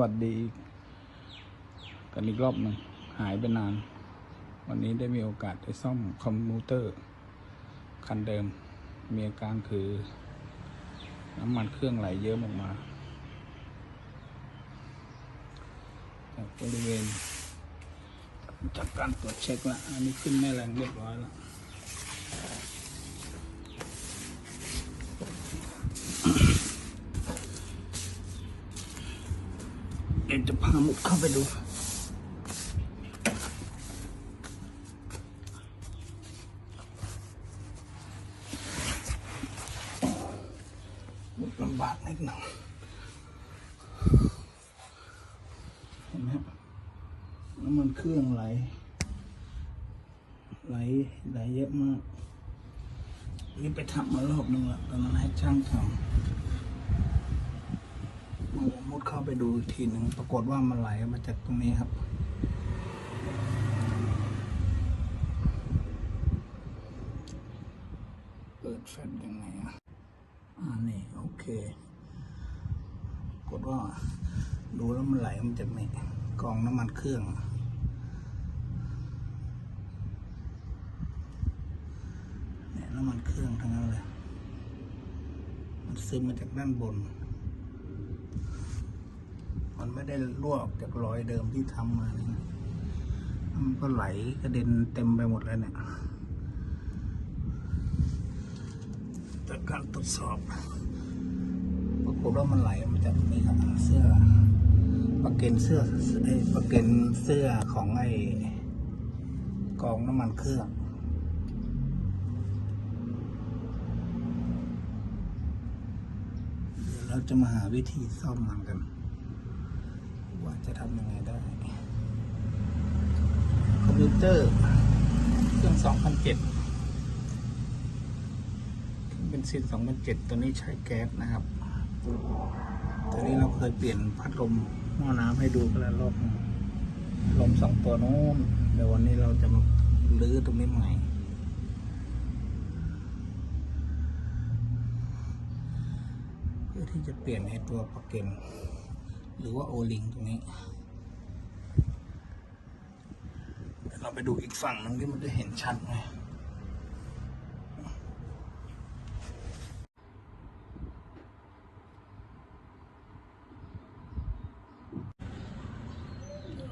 วัสดี กันอีกรอบหนึ่งหายไปนาน วันนี้ได้มีโอกาสได้ซ่อมคอมพิวเตอร์ คันเดิม มีอาการคือ น้ำมันเครื่องไหลเยอะออกมาจากบริเวณจากการตรวจเช็คล้วอันนี้ขึ้นแม่แรงเรียบร้อยแล้ว พามุดเข้าไปดูมุดลำบากนิดหน่อยเห็นไหมครับน้ำมันเครื่องไหล ไหลไหลเยอะมาก นี่ไปทำมารอบนึงล้วตอนนั้นให้ช่างทำ มุดเข้าไปดูอีกทีหนึ่งปรากฏว่ามันไหลมาจากตรงนี้ครับเปิดแฟลชยังไงอะอ่านี่โอเคปรากฏว่าดูแล้วมันไหลมันจากนี่กองน้ำมันเครื่องเนี่ยน้ำมันเครื่องทั้งนั้นเลยมันซึมมาจากด้านบน มันไม่ได้รั่วออกจากรอยเดิมที่ทำมานี่มันก็ไหลกระเด็นเต็มไปหมดแล้วเนี่ยจากการตรวจสอบปรากฏว่ามันไหลมาจากนี่ครับเสื้อประเก็นเสื้อไอ้ประเก็นเสื้อของไอ้กองน้ำมันเครื่องเดี๋ยวเราจะมาหาวิธีซ่อมมันกัน จะทำยังไงได้ คอมพิวเตอร์เครื่อง2007เป็นซิน2007 ตัวนี้ใช้แก๊สนะครับ ตัวนี้เราเคยเปลี่ยนพัดลมหม้อน้ำให้ดูกันแล้วรอบหนึ่งลมสองตัวโน้นเดี๋ยววันนี้เราจะมาลื้อตรงนี้ใหม่เพื่อที่จะเปลี่ยนให้ตัวปลั๊กเกน หรือว่าโอลิงตรงนี้เราไปดูอีกฝั่งหนึงที่มันจะเห็นชัดไหม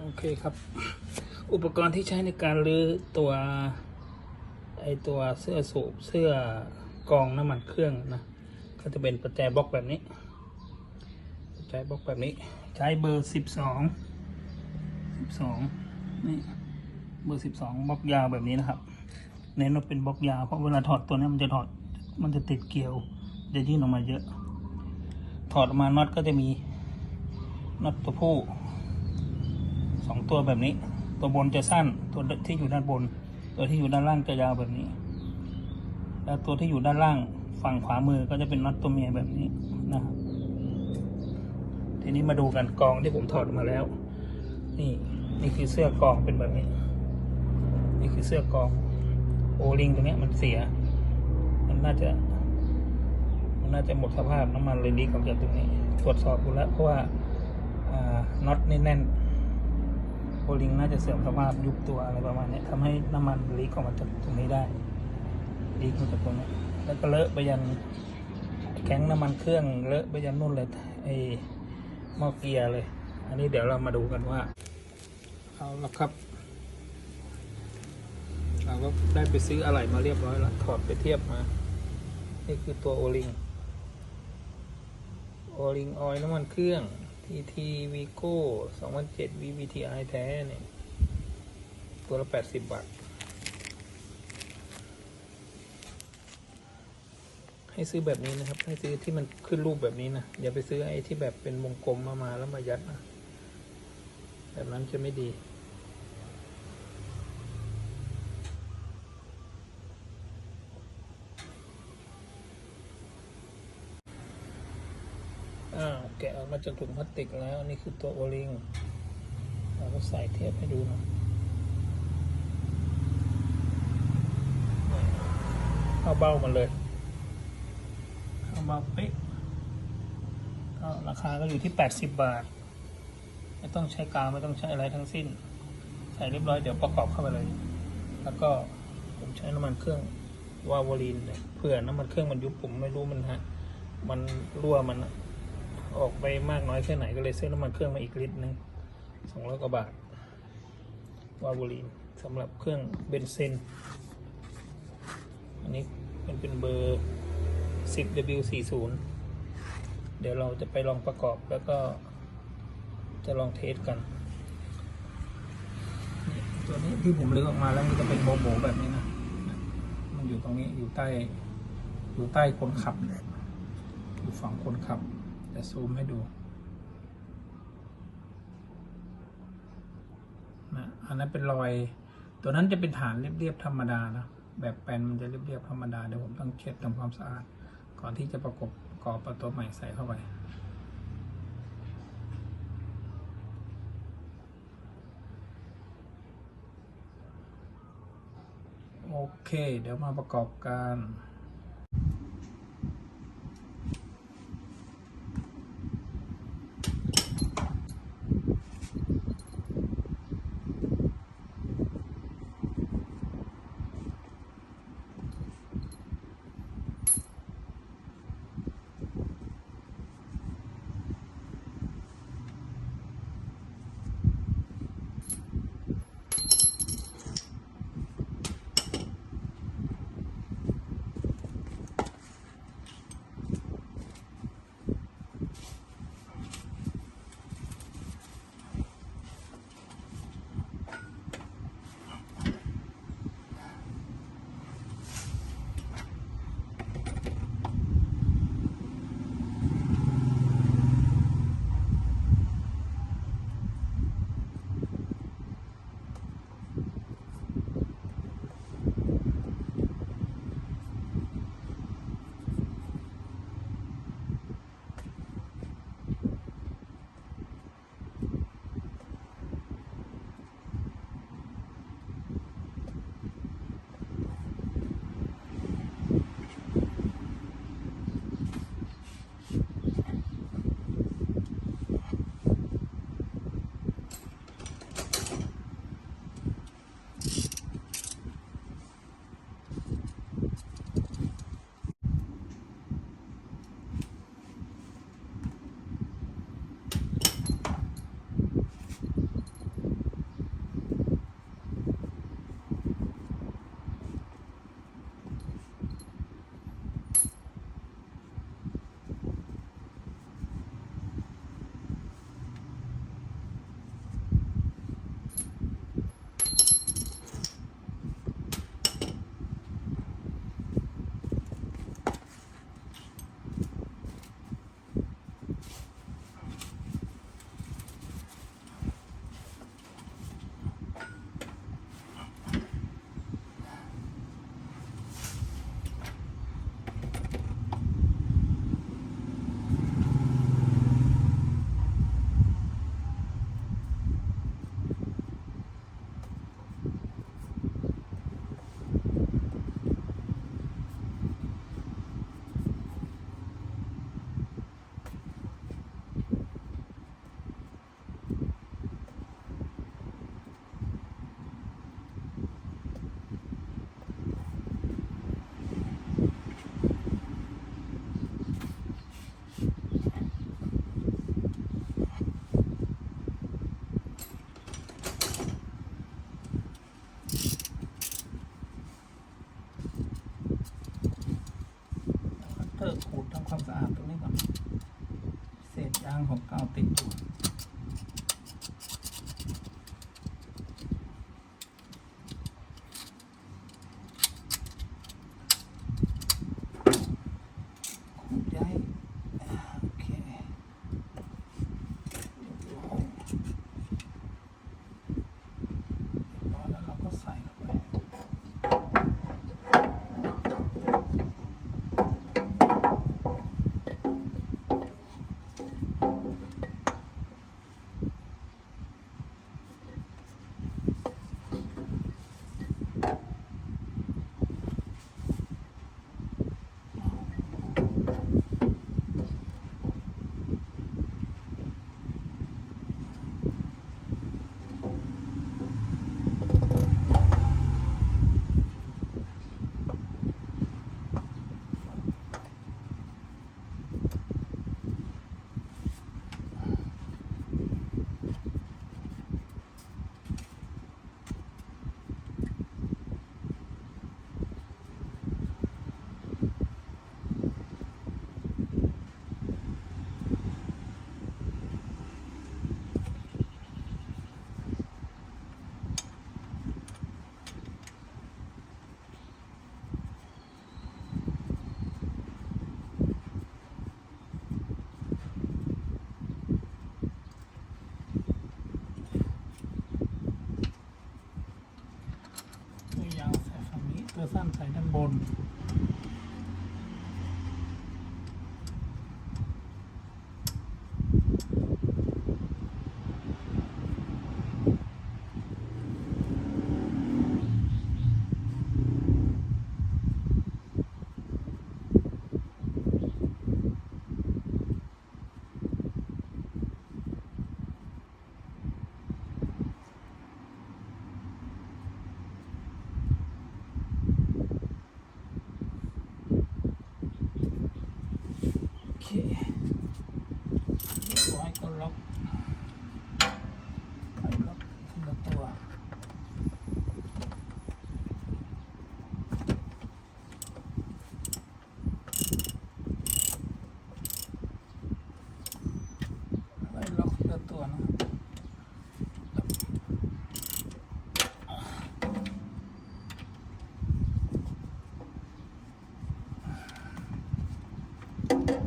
โอเคครับ อุปกรณ์ที่ใช้ในการรื้อตัวไอตัวเสื้อสูบเสื้อกองน้ำมันเครื่องนะ ก็จะเป็นประแจบล็อกแบบนี้ ประแจบล็อกแบบนี้ ใช้เบอร์สิบสองสิบสองนี่เบอร์สิบสองบล็อกยาวแบบนี้นะครับเน้นว่าเป็นบล็อกยาวเพราะเวลาถอดตัวนี้มันจะถอดมันจะติดเกลียวจะยื่นออกมาเยอะ ถอดออกมาน็อตก็จะมีน็อตตัวผู้สองตัวแบบนี้ ตัวบนจะสั้นตัวที่อยู่ด้านบน ตัวที่อยู่ด้านล่างจะยาวแบบนี้ แล้วตัวที่อยู่ด้านล่างฝั่งขวามือก็จะเป็นน็อตตัวเมียแบบนี้ ทีนี้มาดูกันกองที่ผมถอดมาแล้ว นี่นี่คือเสื้อกองเป็นแบบนี้ นี่คือเสื้อกอง โอลิงตรงเนี้ยมันเสีย มันน่าจะ มันน่าจะหมดสภาพน้ำมันเลยลีกออกจากตรงนี้ ตรวจสอบดูแล้วเพราะว่าน็อตนี่แน่นโอลิงน่าจะเสื่อมสภาพยุบตัวอะไรประมาณเนี้ยทำให้น้ำมันลีกออกมาจากตรงนี้ได้ลีกมาจากตรงนี้แล้วก็เลอะไปยันแข้งน้ำมันเครื่องเลอะไปยันนู่นเลยไอ หม้อเกียร์เลย อันนี้เดี๋ยวเรามาดูกันว่า เอาละครับ เราก็ได้ไปซื้ออะไหล่มาเรียบร้อยแล้วถอดไปเทียบมา นี่คือตัวโอลิง โอลิงออยล์น้ำมันเครื่อง TT Vigo 2007 VVTi แท้เนี่ย ตัวละ 80 บาท ให้ซื้อแบบนี้นะครับ ให้ซื้อที่มันขึ้นรูปแบบนี้นะอย่าไปซื้อไอ้ที่แบบเป็นวงกลมมามาแล้วมายัดนะแบบนั้นจะไม่ดีอ้าวแกะออกมาจากถุงพลาสติกแล้วนี่คือตัวโอลิงเราก็ใส่เทียบให้ดูนะเอาเบ้ามันเลย เอาเป๊ะก็ราคาก็อยู่ที่ 80 บาท ไม่ต้องใช้กาวไม่ต้องใช้อะไรทั้งสิ้น ใส่เรียบร้อยเดี๋ยวประกอบเข้าไปเลย แล้วก็ผมใช้น้ำมันเครื่องวาโวลีนเผื่อน้ำมันเครื่องมันยุบผมไม่รู้มันฮะ มันรั่วมันออกไปมากน้อยแค่ไหนก็เลยซื้อน้ำมันเครื่องมาอีกลิตรหนึงสองร้อยกว่าบาท วาโวลีนสำหรับเครื่องเบนซินอันนี้มันเป็นเบอร์ 10W40 เดี๋ยวเราจะไปลองประกอบแล้วก็จะลองเทสกันตัวนี้ที่ผมเลือกออกมาแล้วมันจะเป็นโบโบแบบนี้นะ มันอยู่ตรงนี้อยู่ใต้ อยู่ใต้คนขับ อยู่ฝั่งคนขับ จะซูมให้ดูนะอันนั้นเป็นรอย ตัวนั้นจะเป็นฐานเรียบๆธรรมดานะ แบบแปลนมันจะเรียบๆธรรมดา เดี๋ยวผมต้องเช็ดทำความสะอาด ก่อนที่จะประกบกอบประตัวใหม่ใส่เข้าไป โอเค เดี๋ยวมาประกอบกัน เตอร์ขูดทำความสะอาดตรงนี้ก่อน เศษยางของกาวติดอยู่ขูดย้ายโอเคเรียบร้อยเรียบร้อยแล้วเราก็ใส่เข้าไป โสื้อสั้นใส่ด้านบน รียบร้อยก็ล็อกไปล็อกทีละตัวไล่ล็อกทีละตัวนะครับ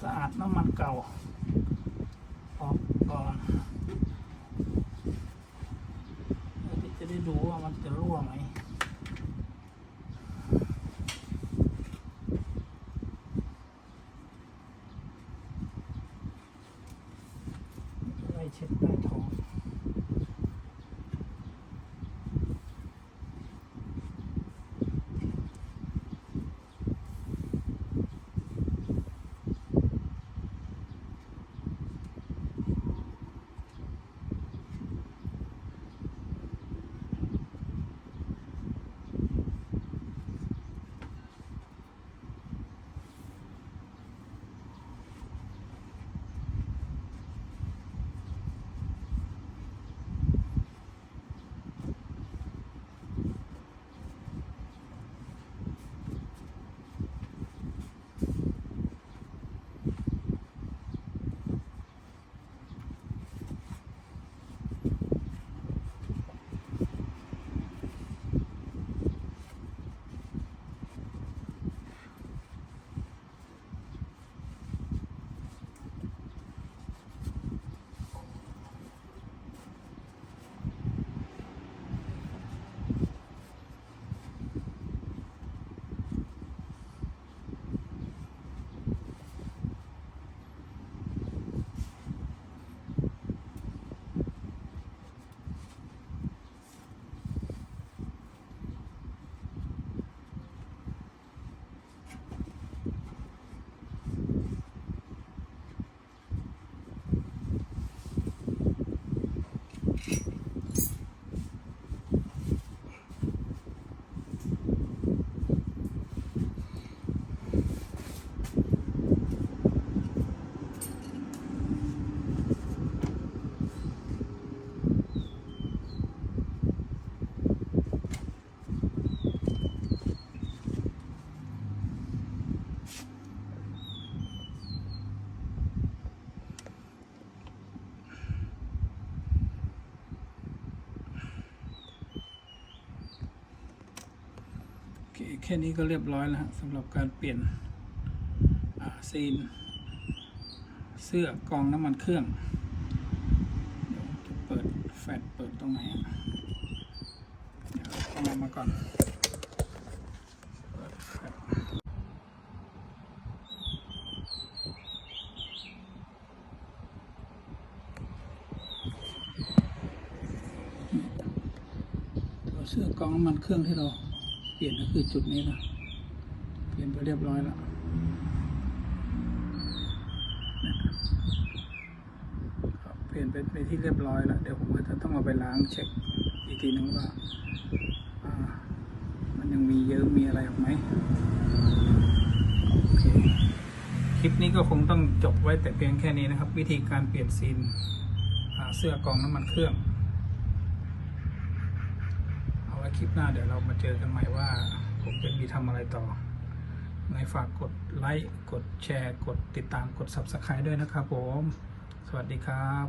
สะอาดน้ำมันเก่าออกก่อน แค่นี้ก็เรียบร้อยแล้วสำหรับการเปลี่ยนซีน เสื้อกองน้ำมันเครื่อง เดี๋ยวจะเปิดแฟลชเปิดตรงไหนอะเดี๋ยวเอามามาก่อนเปิดแฟลชตัวเสื้อกองน้ำมันเครื่องที่เรา ลี่ยนก็คือจุดนี้นะเปลี่ยนไปเรียบร้อยแล้วเปลี่ยนเป็นไปที่เรียบร้อยแล้ว เดี๋ยวผมก็จะต้องเอาไปล้างเช็คอีกทีนึงว่ามันยังมีเยอะมีอะไรไหมโอเคคลิปนี้ก็คงต้องจบไว้แต่เพียงแค่นี้นะครับ วิธีการเปลี่ยนซีนเสื้อกองน้ำมันเครื่อง เอาไว้ คลิปหน้าเดี๋ยวเรามาเจอกันใหม่ว่า ผมจะมีทำอะไรต่อ ในฝากกดไลค์ กดแชร์ กดติดตาม กด Subscribe ด้วยนะครับผม สวัสดีครับ